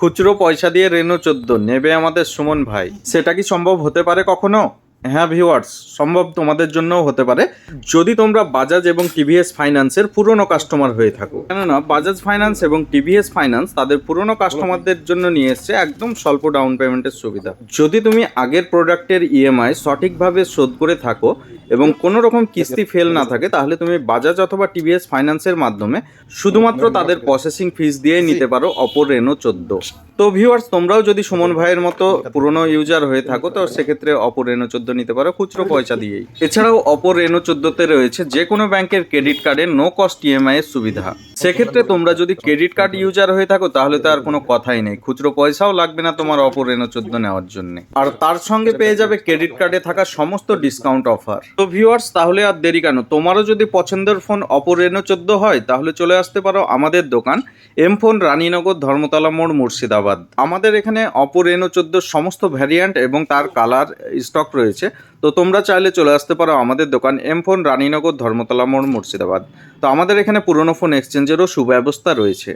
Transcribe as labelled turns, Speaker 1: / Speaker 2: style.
Speaker 1: খুচরো পয়সা দিয়ে রেনো চোদ্দ, নেবে আমাদের সুমন ভাই। সেটা কি সম্ভব হতে পারে কখনো? হ্যাঁ ভিউয়ার্স, সম্ভব তোমাদের জন্যও হতে পারে। যদি তোমরা বাজাজ এবং টিভিএস ফাইন্যান্সের পুরনো কাস্টমার হয়ে থাকো। কেননা বাজাজ ফাইন্যান্স এবং টিভিএস ফাইন্যান্স তাদের পুরনো কাস্টমারদের জন্য নিয়ে এসছে একদম স্বল্প ডাউন পেমেন্টের সুবিধা। যদি তুমি আগের প্রোডাক্টের ইএমআই সঠিকভাবে শোধ করে থাকো এবং কোনো রকম কিস্তি ফেল না থাকে, তাহলে তুমি বাজাজ অথবা টিভিএস ফাইন্যান্সের মাধ্যমে শুধুমাত্র তাদের প্রসেসিং ফিস দিয়ে নিতে পারো অপর রেনো চোদ্দ। তো ভিউয়ার্স তোমরাও যদি সুমন ভাইয়ের মতো পুরনো ইউজার হয়ে থাকো, তো সেক্ষেত্রে অপর রেনো চোদ্দ নিতে পারো খুচরো পয়সা দিয়েই। এছাড়াও অপর রেনো চোদ্দতে রয়েছে যে কোনো ব্যাংকের ক্রেডিট কার্ডে নো কস্ট ইএমআই এর সুবিধা। সেক্ষেত্রে তোমরা যদি ক্রেডিট কার্ড ইউজার হয়ে থাকো, তাহলে তো আর কোনো কথাই নেই। খুচরো পয়সাও লাগবে না তোমার অপর রেনো চোদ্দ নেওয়ার জন্য। আর তার সঙ্গে পেয়ে যাবে ক্রেডিট কার্ডে থাকা সমস্ত ডিসকাউন্ট অফার তো ভিউয়ার্স তাহলে আর দেরি কেন? তোমারও যদি পছন্দের ফোন অপর রেনো চোদ্দ হয়, তাহলে চলে আসতে পারো আমাদের দোকান এম ফোন রানীনগর ধর্মতলা মোড় মুর্শিদাবাদ। আমাদের এখানে অপর রেনো চোদ্দোর সমস্ত ভ্যারিয়েন্ট এবং তার কালার স্টক রয়েছে। তো তোমরা চাইলে চলে আসতে পারো আমাদের দোকান এম ফোন রানীনগর ধর্মতলা মোড় মুর্শিদাবাদ। তো আমাদের এখানে পুরনো ফোন এক্সচেঞ্জেরও সুব্যবস্থা রয়েছে।